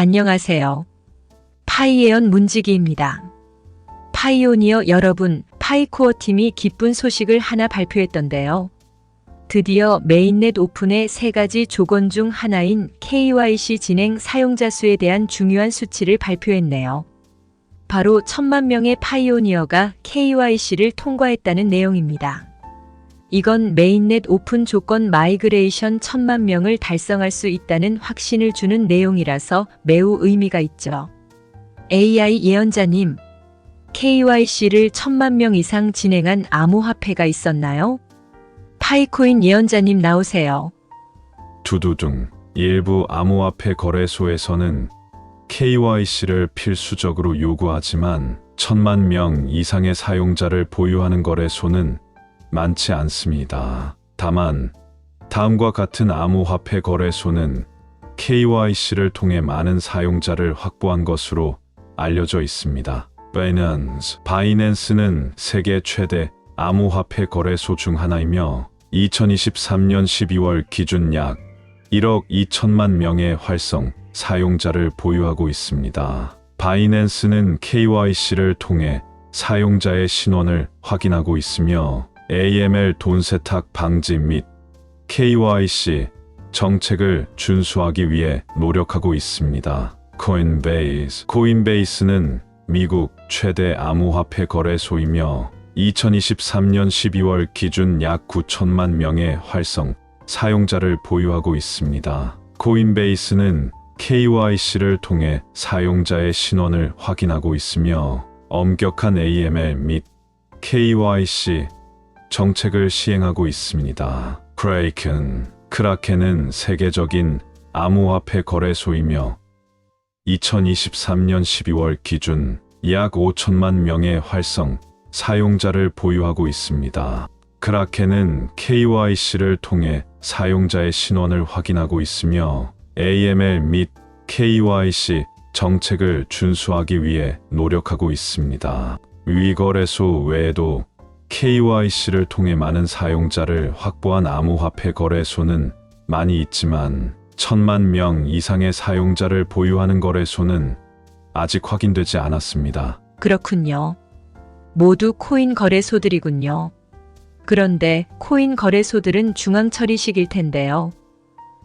안녕하세요. 파이에언 문지기입니다. 파이오니어 여러분, 파이코어 팀이 기쁜 소식을 하나 발표했던데요. 드디어 메인넷 오픈의 세 가지 조건 중 하나인 KYC 진행 사용자 수에 대한 중요한 수치를 발표했네요. 바로 천만 명의 파이오니어가 KYC를 통과했다는 내용입니다. 이건 메인넷 오픈 조건 마이그레이션 천만 명을 달성할 수 있다는 확신을 주는 내용이라서 매우 의미가 있죠. AI 예언자님, KYC를 천만 명 이상 진행한 암호화폐가 있었나요? 파이코인 예언자님 나오세요. 두두둥 일부 암호화폐 거래소에서는 KYC를 필수적으로 요구하지만 천만 명 이상의 사용자를 보유하는 거래소는 많지 않습니다. 다만 다음과 같은 암호화폐 거래소는 KYC를 통해 많은 사용자를 확보한 것으로 알려져 있습니다. 바이낸스 바이낸스는 세계 최대 암호화폐 거래소 중 하나이며 2023년 12월 기준 약 1억 2천만 명의 활성 사용자를 보유하고 있습니다. 바이낸스는 KYC를 통해 사용자의 신원을 확인하고 있으며 AML 돈 세탁 방지 및 KYC 정책을 준수하기 위해 노력하고 있습니다. 코인베이스 코인베이스는 미국 최대 암호화폐 거래소이며 2023년 12월 기준 약 9천만 명의 활성 사용자를 보유하고 있습니다. 코인베이스는 KYC를 통해 사용자의 신원을 확인하고 있으며 엄격한 AML 및 KYC 정책을 시행하고 있습니다. 크레이큰 크라켄은 세계적인 암호화폐 거래소이며 2023년 12월 기준 약 5천만 명의 활성 사용자를 보유하고 있습니다. 크라켄은 KYC를 통해 사용자의 신원을 확인하고 있으며 AML 및 KYC 정책을 준수하기 위해 노력하고 있습니다. 위거래소 외에도 KYC를 통해 많은 사용자를 확보한 암호화폐 거래소는 많이 있지만 천만 명 이상의 사용자를 보유하는 거래소는 아직 확인되지 않았습니다. 그렇군요. 모두 코인 거래소들이군요. 그런데 코인 거래소들은 중앙 처리식일 텐데요.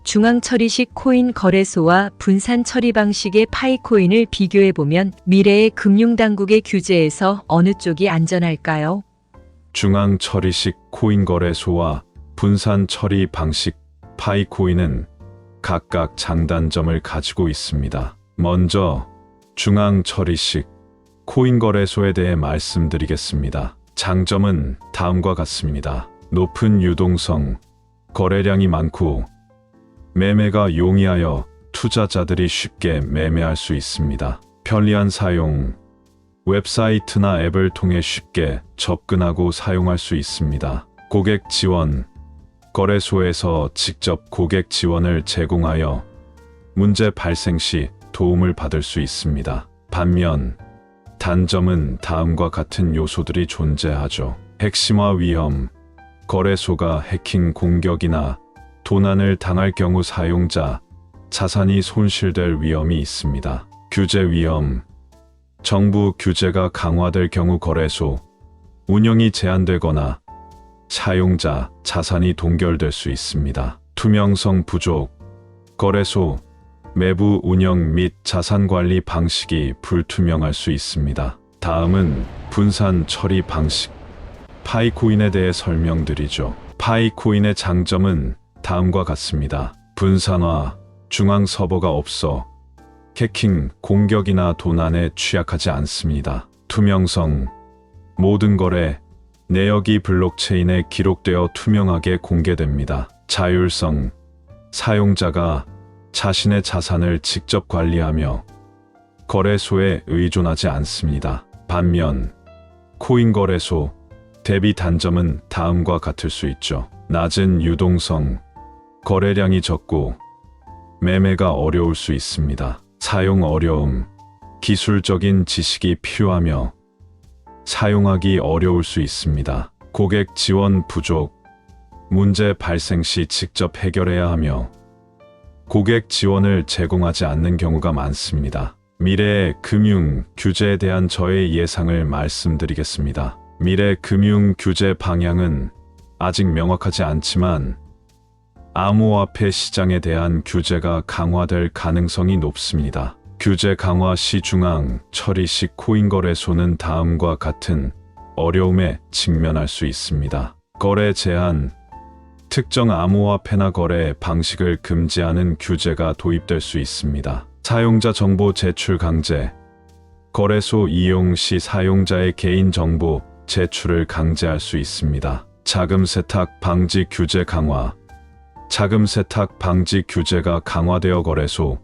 중앙 처리식 코인 거래소와 분산 처리 방식의 파이코인을 비교해 보면 미래의 금융 당국의 규제에서 어느 쪽이 안전할까요? 중앙 처리식 코인 거래소와 분산 처리 방식 파이코인은 각각 장단점을 가지고 있습니다. 먼저 중앙 처리식 코인 거래소에 대해 말씀드리겠습니다. 장점은 다음과 같습니다. 높은 유동성, 거래량이 많고 매매가 용이하여 투자자들이 쉽게 매매할 수 있습니다. 편리한 사용, 웹사이트나 앱을 통해 쉽게 접근하고 사용할 수 있습니다. 고객 지원, 거래소에서 직접 고객 지원을 제공하여 문제 발생 시 도움을 받을 수 있습니다. 반면 단점은 다음과 같은 요소들이 존재하죠. 핵심화 위험, 거래소가 해킹 공격이나 도난을 당할 경우 사용자 자산이 손실될 위험이 있습니다. 규제 위험, 정부 규제가 강화될 경우 거래소 운영이 제한되거나 사용자 자산이 동결될 수 있습니다. 투명성 부족, 거래소 매부 운영 및 자산 관리 방식이 불투명할 수 있습니다. 다음은 분산 처리 방식. 파이코인에 대해 설명드리죠. 파이코인의 장점은 다음과 같습니다. 분산화, 중앙 서버가 없어 해킹, 공격이나 도난에 취약하지 않습니다. 투명성, 모든 거래, 내역이 블록체인에 기록되어 투명하게 공개됩니다. 자율성, 사용자가 자신의 자산을 직접 관리하며 거래소에 의존하지 않습니다. 반면 코인 거래소 대비 단점은 다음과 같을 수 있죠. 낮은 유동성, 거래량이 적고 매매가 어려울 수 있습니다. 사용 어려움, 기술적인 지식이 필요하며 사용하기 어려울 수 있습니다. 고객 지원 부족, 문제 발생 시 직접 해결해야 하며 고객 지원을 제공하지 않는 경우가 많습니다. 미래 금융 규제에 대한 저의 예상을 말씀드리겠습니다. 미래 금융 규제 방향은 아직 명확하지 않지만 암호화폐 시장에 대한 규제가 강화될 가능성이 높습니다. 규제 강화 시 중앙 처리식 코인 거래소는 다음과 같은 어려움에 직면할 수 있습니다. 거래 제한, 특정 암호화폐나 거래 방식을 금지하는 규제가 도입될 수 있습니다. 사용자 정보 제출 강제, 거래소 이용 시 사용자의 개인 정보 제출을 강제할 수 있습니다. 자금 세탁 방지 규제 강화, 자금 세탁 방지 규제가 강화되어 거래소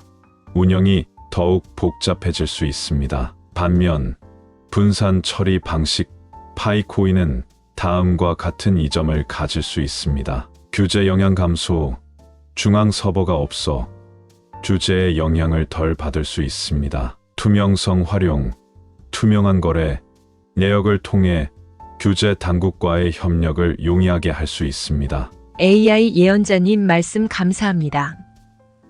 운영이 더욱 복잡해질 수 있습니다. 반면 분산 처리 방식 파이코인은 다음과 같은 이점을 가질 수 있습니다. 규제 영향 감소, 중앙 서버가 없어 규제의 영향을 덜 받을 수 있습니다. 투명성 활용, 투명한 거래, 내역을 통해 규제 당국과의 협력을 용이하게 할 수 있습니다. AI 예언자님 말씀 감사합니다.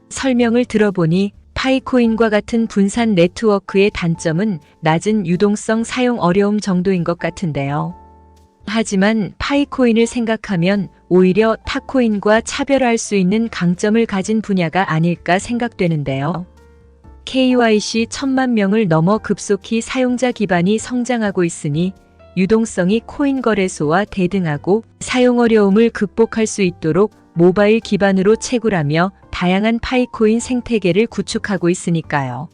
설명을 들어보니 파이코인과 같은 분산 네트워크의 단점은 낮은 유동성 사용 어려움 정도인 것 같은데요. 하지만 파이코인을 생각하면 오히려 타코인과 차별화할 수 있는 강점을 가진 분야가 아닐까 생각되는데요. KYC 천만 명을 넘어 급속히 사용자 기반이 성장하고 있으니 유동성이 코인 거래소와 대등하고 사용 어려움을 극복할 수 있도록 모바일 기반으로 채굴하며 다양한 파이코인 생태계를 구축하고 있으니까요.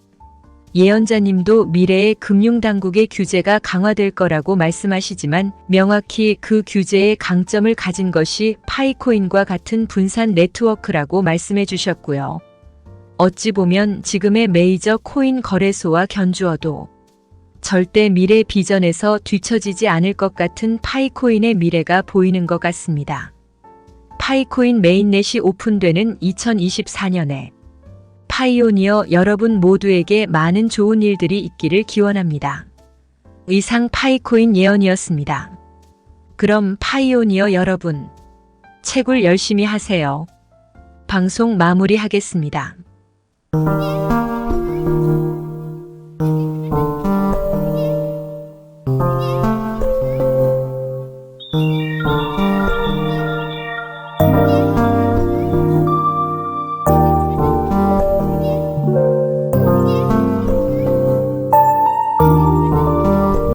예언자님도 미래의 금융당국의 규제가 강화될 거라고 말씀하시지만 명확히 그 규제의 강점을 가진 것이 파이코인과 같은 분산 네트워크라고 말씀해 주셨고요. 어찌 보면 지금의 메이저 코인 거래소와 견주어도 절대 미래 비전에서 뒤처지지 않을 것 같은 파이코인의 미래가 보이는 것 같습니다. 파이코인 메인넷이 오픈되는 2024년에 파이오니어 여러분 모두에게 많은 좋은 일들이 있기를 기원합니다. 이상 파이코인 예언이었습니다. 그럼 파이오니어 여러분, 채굴 열심히 하세요. 방송 마무리하겠습니다. you.